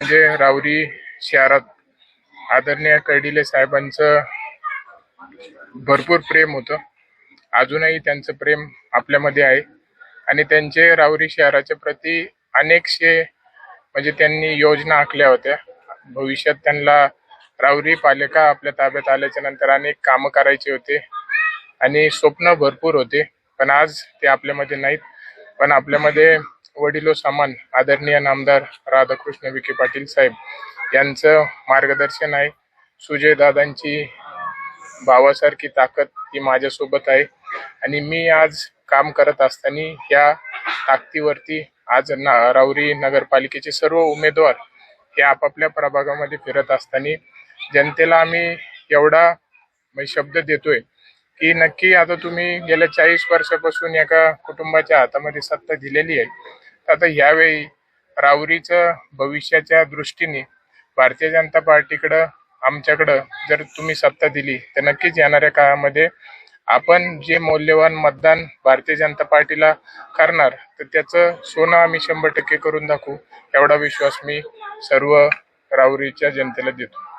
म्हणजे राऊरी शहरात आदरणीय कर्डिले साहेबांचं भरपूर प्रेम होतं. अजूनही त्यांचं प्रेम आपल्यामध्ये आहे. आणि त्यांचे राऊरी शहराच्या प्रती अनेकशे म्हणजे त्यांनी योजना आखल्या होत्या. भविष्यात त्यांना राऊरी पालिका आपल्या ताब्यात आल्याच्यानंतर अनेक कामं करायचे होते. आणि स्वप्न भरपूर होते. पण आज ते आपल्यामध्ये नाहीत. पण आपल्यामध्ये वडिलो समान आदरणीय नामदार राधाकृष्ण विखे पाटील साहेब यांचं मार्गदर्शन आहे. सुजय दादांची भावासारखी ताकद ही माझ्यासोबत आहे. आणि मी आज काम करत असताना या ताकदीवरती आज ना राऊरी नगरपालिकेचे सर्व उमेदवार हे आपापल्या प्रभागामध्ये फिरत असताना जनतेला आम्ही एवढा शब्द देतोय की नक्की आता तुम्ही गेल्या चाळीस वर्षापासून एका कुटुंबाच्या हातामध्ये सत्ता दिलेली आहे. आता यावेळी राऊरीचं भविष्याच्या दृष्टीने भारतीय जनता पार्टीकडं आमच्याकडं जर तुम्ही सत्ता दिली तर नक्कीच येणाऱ्या काळामध्ये आपण जे मौल्यवान मतदान भारतीय जनता पार्टीला करणार तर त्याचं सोनं आम्ही शंभर टक्के करून दाखवू एवढा विश्वास मी सर्व राऊरीच्या जनतेला देतो.